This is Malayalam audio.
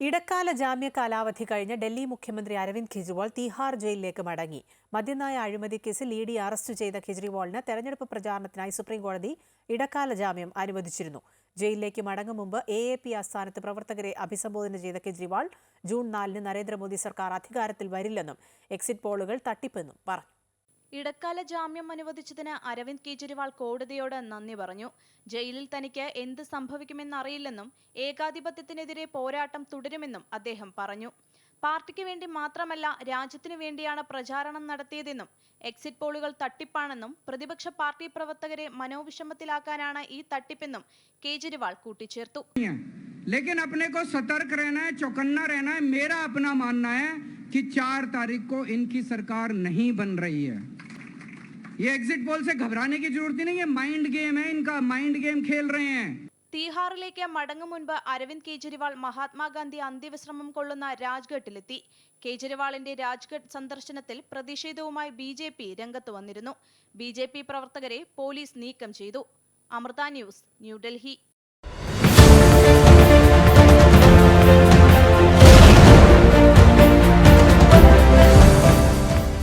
ഇടക്കാല ജാമ്യ കാലാവധി കഴിഞ്ഞ് ഡൽഹി മുഖ്യമന്ത്രി അരവിന്ദ് കെജ്രിവാൾ തീഹാർ ജയിലിലേക്ക് മടങ്ങി. മദ്യനായ അഴിമതി കേസിൽ ഇ ഡി അറസ്റ്റ് ചെയ്ത കെജ്രിവാളിന് തെരഞ്ഞെടുപ്പ് പ്രചാരണത്തിനായി സുപ്രീംകോടതി ഇടക്കാല ജാമ്യം അനുവദിച്ചിരുന്നു. ജയിലിലേക്ക് മടങ്ങും മുമ്പ് എ എ പി ആസ്ഥാനത്ത് പ്രവർത്തകരെ അഭിസംബോധന ചെയ്ത കെജ്രിവാൾ ജൂൺ നാലിന് നരേന്ദ്രമോദി സർക്കാർ അധികാരത്തിൽ വരില്ലെന്നും എക്സിറ്റ് പോളുകൾ തട്ടിപ്പെന്നും പറഞ്ഞു. ഇടക്കാല ജാമ്യം അനുവദിച്ചതിന് അരവിന്ദ് കെജ്രിവാൾ കോടതിയോട് നന്ദി പറഞ്ഞു ജയിലിൽ തനിക്ക് എന്ത് സംഭവിക്കുമെന്നറിയില്ലെന്നും ഏകാധിപത്യത്തിനെതിരെ പോരാട്ടം തുടരുമെന്നും അദ്ദേഹം പറഞ്ഞു പാർട്ടിക്ക് വേണ്ടി മാത്രമല്ല രാജ്യത്തിനു വേണ്ടിയാണ് പ്രചാരണം നടത്തിയതെന്നും എക്സിറ്റ് പോളുകൾ തട്ടിപ്പാണെന്നും പ്രതിപക്ഷ പാർട്ടി പ്രവർത്തകരെ മനോവിഷമത്തിലാക്കാനാണ് ഈ തട്ടിപ്പെന്നും കേജ്രിവാൾ കൂട്ടിച്ചേർത്തു नहीं है लेकिन अपने को सतर्क रहना है चौकन्ना रहना है मेरा अपना मानना है कि चार तारीख को इनकी सरकार नहीं बन रही है ये एग्जिट पोल से घबराने की जरूरत ही नहीं है माइंड गेम है इनका माइंड गेम खेल रहे हैं തീഹാറിലേക്ക് മടങ്ങും മുൻപ് അരവിന്ദ് കെജ്രിവാൾ മഹാത്മാഗാന്ധി അന്ത്യവിശ്രമം കൊള്ളുന്ന രാജ്ഘട്ടിലെത്തി കേജ്രിവാളിന്റെ രാജ്ഘട്ട് സന്ദർശനത്തിൽ പ്രതിഷേധവുമായി ബി ജെ പി രംഗത്ത് വന്നിരുന്നു ബി ജെ പി പ്രവർത്തകരെ പോലീസ് നീക്കം ചെയ്തു അമൃത ന്യൂസ് ന്യൂഡൽഹി